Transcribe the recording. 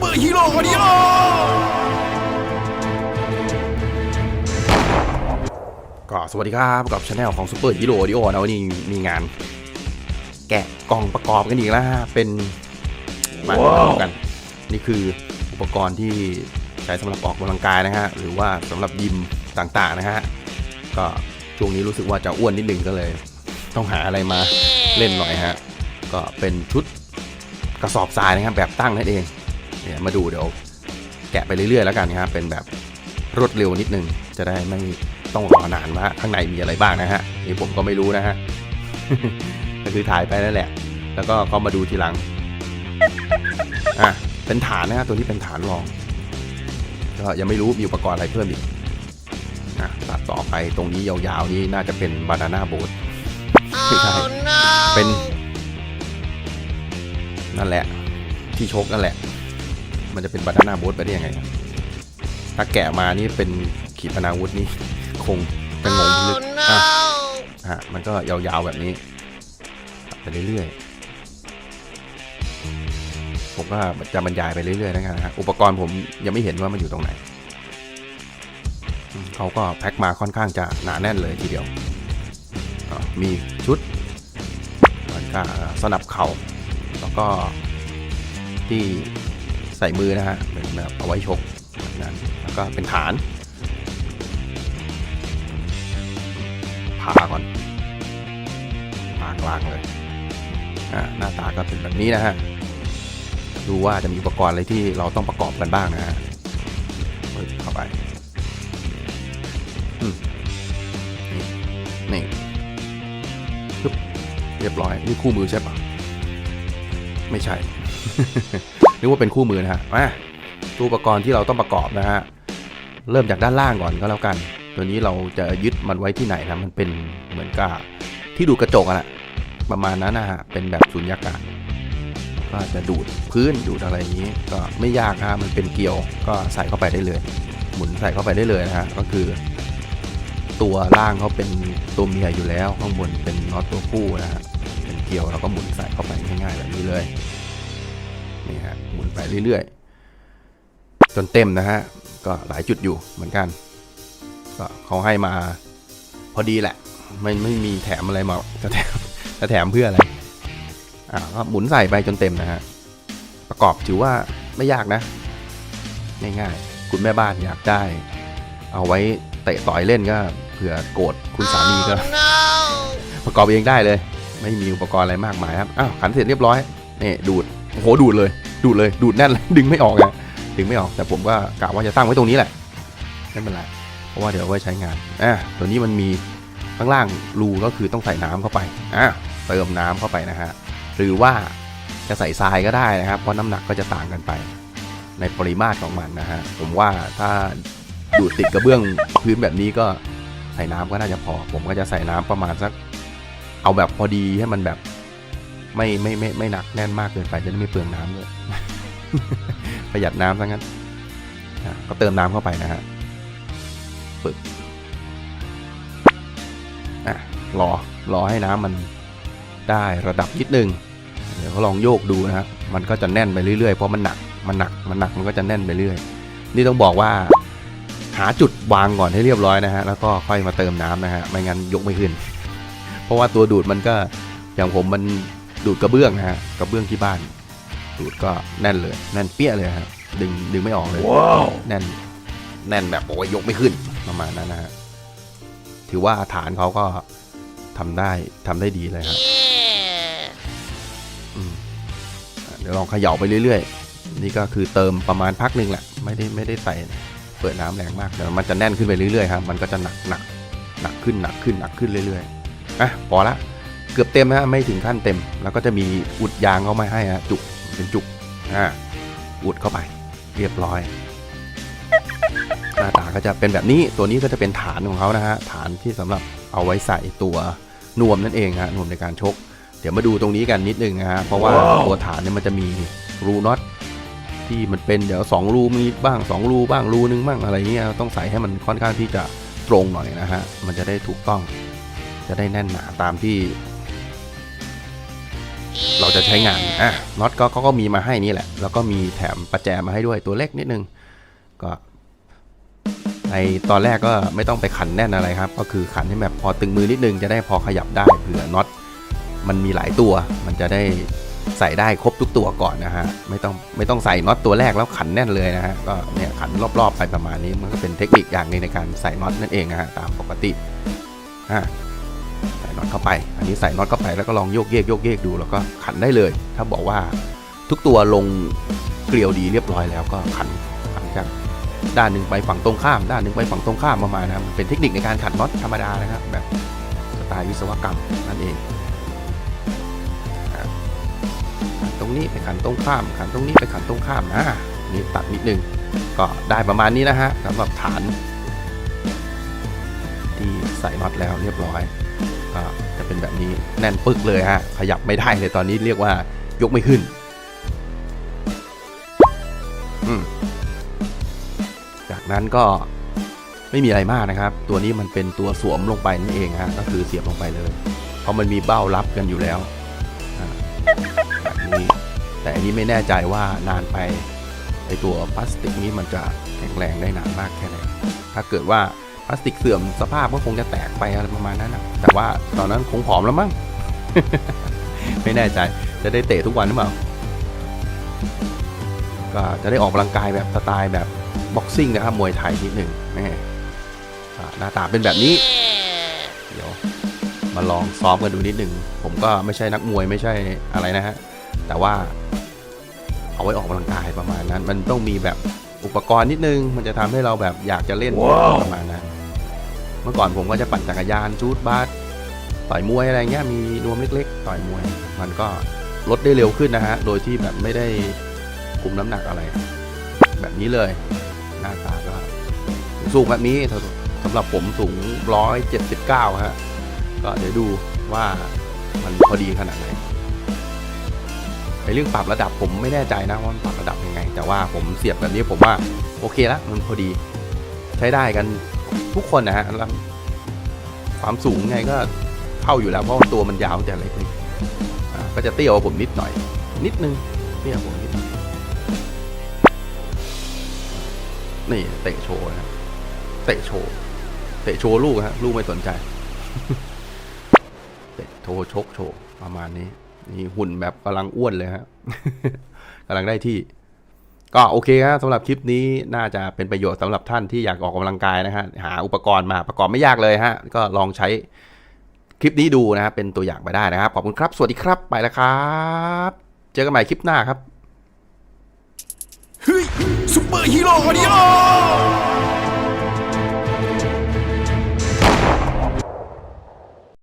เปอร์ฮีโร่ออดิโอก็สวัสดีครับกับช anel ของซูเปอร์ฮีโร่ออดิโอนะวันนี้มีงาน แกะกล่องประกอบกันอีกแล้วฮะเป็นมาดูกัน นี่คืออุปกรณ์ที่ใช้สำหรับออกกำลังกายนะฮะหรือว่าสำหรับยิมต่างๆนะฮะก็ช่วงนี้รู้สึกว่าจะอ้วนนิดนึงก็เลย ต้องหาอะไรมาเล่นหน่อยฮะก็เป็นชุดกระสอบทรายนะครับแบบตั้งนั่นเอง เนี่ยมาดูเดี๋ยวแกะไปเรื่อยๆแล้วกันนะครับเป็นแบบรวดเร็วนิดนึง จะได้ไม่ต้องรอนานว่าข้างในมีอะไรบ้างนะฮะนี่ผมก็ไม่รู้นะฮะก็คือถ่ายไปนั่นแหละ แล้วก็ก็มาดูทีหลังอะเป็นฐานนะฮะตัวนี้เป็นฐานรองก็ยังไม่รู้มีอุปกรณ์อะไรเพิ่มอีกอะตัดต่อไปตรงนี้ยาวๆนี่น่าจะเป็นบานาน่าโบ๊ทไม่ใช่เป็นนั่นแหละ ที่ชกนั่นแหละ มันจะเป็นบานาน่าโบ๊ทไปได้ยังไงอะถ้าแกะมานี่เป็นขีปนาวุธนี่คงจะงงลึกอะฮะมันก็ยาวๆแบบนี้ไปเรื่อยๆ ผมก็จะบรรยายไปเรื่อยๆนะครับฮะอุปกรณ์ผมยังไม่เห็นว่ามันอยู่ตรงไหนอืมเขาก็แพ็คมาค่อนข้างจะหนาแน่นเลยทีเดียวอะมีชุดมันก็สนับเข่า แล้วก็ที่ ใส่มือนะฮะเป็นแบบเอาไว้ชกนั้นแล้วก็เป็นฐานผ่าก่อนผ่ากลางเลยหน้าตาก็เป็นแบบนี้นะฮะดูว่าจะมีอุปกรณ์อะไรที่เราต้องประกอบกันบ้างนะฮะเข้าไปนี่นี่ปึ๊บเรียบร้อย นี่คู่มือใช่ปะไม่ใช่ นึกว่าเป็นคู่มือนะฮะมาตัวอุปกรณ์ที่เราต้องประกอบนะฮะ เริ่มจากด้านล่างก่อนก็แล้วกัน ตัวนี้เราจะยึดมันไว้ที่ไหนนะ มันเป็นเหมือนกับที่ดูกระจกอะนะประมาณนั้นนะฮะ เป็นแบบสุญญากาศ ก็จะดูดพื้นดูดอะไรนี้ ก็ไม่ยากนะฮะ มันเป็นเกลียว ก็ใส่เข้าไปได้เลย หมุนใส่เข้าไปได้เลยนะฮะ ก็คือ ตัวล่างเขาเป็นตัวเมียอยู่แล้ว ข้างบนเป็นน็อตตัวผู้นะฮะ เป็นเกลียวแล้วก็หมุนใส่เข้าไปง่ายๆแบบนี้เลย นี่ฮะหมุนไปเรื่อยๆ จนเต็มนะฮะ ก็หลายจุดอยู่เหมือนกัน ก็เขาให้มาพอดีแหละ ไม่ไม่มีแถมอะไรมาจะแถมจะแถมเพื่ออะไร อ่าก็หมุนใส่ไปจนเต็มนะฮะ ประกอบถือว่าไม่ยากนะ ง่ายๆ คุณแม่บ้านอยากได้ เอาไว้เตะต่อยเล่นก็เผื่อโกรธคุณสามีก็ ประกอบเองได้เลย ไม่มีอุปกรณ์อะไรมากมายครับ อ้าวขันเสร็จเรียบร้อยนี่ดูด โอ้โหดูดเลย ดูดเลยดูดแน่นเลยดึงไม่ออกอะดึงไม่ออกแต่ผมก็กะว่าจะตั้งไว้ตรงนี้แหละไม่เป็นไรเพราะว่าเดี๋ยวไว้ใช้งานอะตัวนี้มันมีข้างล่างรูก็คือต้องใส่น้ำเข้าไปอะเติมน้ำเข้าไปนะฮะหรือว่าจะใส่ทรายก็ได้นะครับ เพราะน้ำหนักก็จะต่างกันไป ในปริมาตรของมันนะฮะผมว่าถ้าดูดติดกระเบื้องพื้นแบบนี้ก็ใส่น้ำก็น่าจะพอ ผมก็จะใส่น้ำประมาณสัก เอาแบบพอดีให้มันแบบ ไม่ไม่ไม่ไม่หนักแน่นมากเกินไปจะได้ไม่เปลืองน้ำด้วยประหยัดน้ำซะงั้นก็เติมน้ำเข้าไปนะฮะปึ๊บอะรอรอให้น้ำมันได้ระดับนิดนึงเดี๋ยวเขาลองโยกดูนะครับมันก็จะแน่นไปเรื่อยๆเพราะมันหนักมันหนักมันหนักมันก็จะแน่นไปเรื่อยนี่ต้องบอกว่าหาจุดวางก่อนให้เรียบร้อยนะฮะแล้วก็ค่อยมาเติมน้ำนะฮะไม่งั้นยกไม่ขึ้น เพราะว่าตัวดูดมันก็อย่างผมมัน ดูดกระเบื้องนะฮะกระเบื้องที่บ้าน ดูดก็แน่นเลยแน่นเปี้ยเลยฮะดึงดึงไม่ออกเลยแน่นแน่นแบบโอ้ยยกไม่ขึ้นประมาณนั้นนะฮะถือว่าฐานเขาก็ทำได้ทำได้ดีเลยครับอืมอะเดี๋ยวลองเขย่าไปเรื่อยๆ นี่ก็คือเติมประมาณพักหนึ่งแหละ ไม่ได้ไม่ได้ใส่เปิดน้ำแรงมากเดี๋ยวมันจะแน่นขึ้นไปเรื่อยๆครับมันก็จะหนักหนักหนักขึ้นหนักขึ้นหนักขึ้นเรื่อยๆอะพอละ เกือบเต็มนะฮะไม่ถึงขั้นเต็ม แล้วก็จะมีอุดยางเข้ามาให้ฮะจุกเป็นจุกอ่าอุดเข้าไป เรียบร้อย หน้าตาก็จะเป็นแบบนี้ตัวนี้ก็จะเป็นฐานของเขานะฮะฐานที่สำหรับเอาไว้ใส่ตัวนวมนั่นเองฮะนวมในการชก เดี๋ยวมาดูตรงนี้กันนิดนึงนะฮะเพราะว่าตัวฐานเนี่ยมันจะมีรูน็อตที่มันเป็นเดี๋ยวสองรูมีบ้างสองรูบ้างรูนึงบ้างอะไรเงี้ยต้องใส่ให้มันค่อนข้างที่จะตรงหน่อยนะฮะมันจะได้ถูกต้อง จะได้แน่นหนาตามที่ เราจะใช้งานอะน็อตก็เขาก็มีมาให้นี่แหละ แล้วก็มีแถมประแจมาให้ด้วยตัวเล็กนิดนึง ก็ในตอนแรกก็ไม่ต้องไปขันแน่นอะไรครับ ก็คือขันให้แบบพอตึงมือนิดนึงจะได้พอขยับได้เผื่อน็อตมันมีหลายตัว มันจะได้ใส่ได้ครบทุกตัวก่อนนะฮะไม่ต้องไม่ต้องใส่น็อตตัวแรกแล้วขันแน่นเลยนะฮะก็เนี่ยขันรอบๆไปประมาณนี้มันก็เป็นเทคนิคอย่างหนึงในการใส่น็อตนั่นเองนะฮะตามปกติอะใส่ น็อตเข้าไป อันนี้ใส่น็อตเข้าไปแล้วก็ลองโยกเยกโยกเยกดูแล้วก็ขันได้เลย ถ้าบอกว่าทุกตัวลงเกลียวดีเรียบร้อยแล้วก็ขันขันจากด้านหนึ่งไปฝั่งตรงข้าม ด้านหนึ่งไปฝั่งตรงข้ามประมาณนะครับเป็นเทคนิคในการขัดน็อตธรรมดานะครับ แบบสไตล์วิศวกรรมนั่นเองตรงนี้ไปขันตรงข้าม ขันตรงนี้ไปขันตรงข้ามอ่านี่ตัดนิดนึงก็ได้ประมาณนี้นะฮะสำหรับฐาน ที่ใส่น็อตแล้วเรียบร้อย ก็จะเป็นแบบนี้แน่นปึกเลยฮะ ขยับไม่ได้เลยตอนนี้เรียกว่ายกไม่ขึ้นจากนั้นก็ไม่มีอะไรมากนะครับ ตัวนี้มันเป็นตัวสวมลงไปนั่นเองฮะก็คือเสียบลงไปเลย เพราะมันมีเบ้ารับกันอยู่แล้วแบบนี้แต่อันนี้ไม่แน่ใจว่านานไปไอตัวพลาสติกนี้มันจะแข็งแรงได้นานมากแค่ไหนถ้าเกิดว่า ลาสติกเสื่อมสภาพก็คงจะแตกไปอะไรประมาณนั้นนะแต่ว่าตอนนั้นคงผอมแล้วมั้ง ไม่แน่ใจ จะได้เตะทุกวันหรือเปล่า ก็จะได้ออกกำลังกายแบบสไตล์แบบบ็อกซิ่งนะครับ มวยไทยนิดหนึ่งแม่อ่าหน้าตาเป็นแบบนี้ เดี๋ยวมาลองซ้อมกันดูนิดหนึ่ง ผมก็ไม่ใช่นักมวยไม่ใช่อะไรนะฮะ แต่ว่าเอาไว้ออกกำลังกายประมาณนั้น มันต้องมีแบบอุปกรณ์นิดนึง มันจะทำให้เราแบบอยากจะเล่นประมาณนั้น เมื่อก่อนผมก็จะปั่นจักรยานจูดบาสต่อยมวยอะไรเงี้ยมีนวมเล็ก ๆ ต่อยมวย มันก็ลดได้เร็วขึ้นนะฮะ โดยที่แบบไม่ได้คุมน้ำหนักอะไร แบบนี้เลย หน้าตาก็สูงแบบนี้สำหรับผมสูง 179 ฮะ ก็เดี๋ยวดูว่ามันพอดีขนาดไหนในเรื่องปรับระดับผมไม่แน่ใจนะว่ามันปรับระดับยังไง แต่ว่าผมเสียบแบบนี้ผมว่าโอเคละมันพอดี ใช้ได้กัน ทุกคนนะฮะความสูงไงก็เท่าอยู่แล้วเพราะตัวมันยาวแต่เล็กๆก็จะเตี้ยกว่าผมนิดหน่อย นิดนึงเตี้ยกว่าผมนิดหน่อยนี่เตะโชว์นะเตะโชว์เตะโชว์ลูกฮะลูกไม่สนใจเตะโชว์ชกโชว์ประมาณนี้ นี่หุ่นแบบกำลังอ้วนเลยฮะกำลังได้ที่ ก็โอเคครับสำหรับคลิปนี้น่าจะเป็นประโยชน์สำหรับท่านที่อยากออกกำลังกายนะฮะหาอุปกรณ์มาประกอบไม่ยากเลยฮะก็ลองใช้คลิปนี้ดูนะฮะเป็นตัวอย่างไปได้นะครับ ขอบคุณครับ สวัสดีครับไปแล้วครับ เจอกันใหม่คลิปหน้าครับเฮ้ยซุปเปอร์ฮีโร่ออดิโอ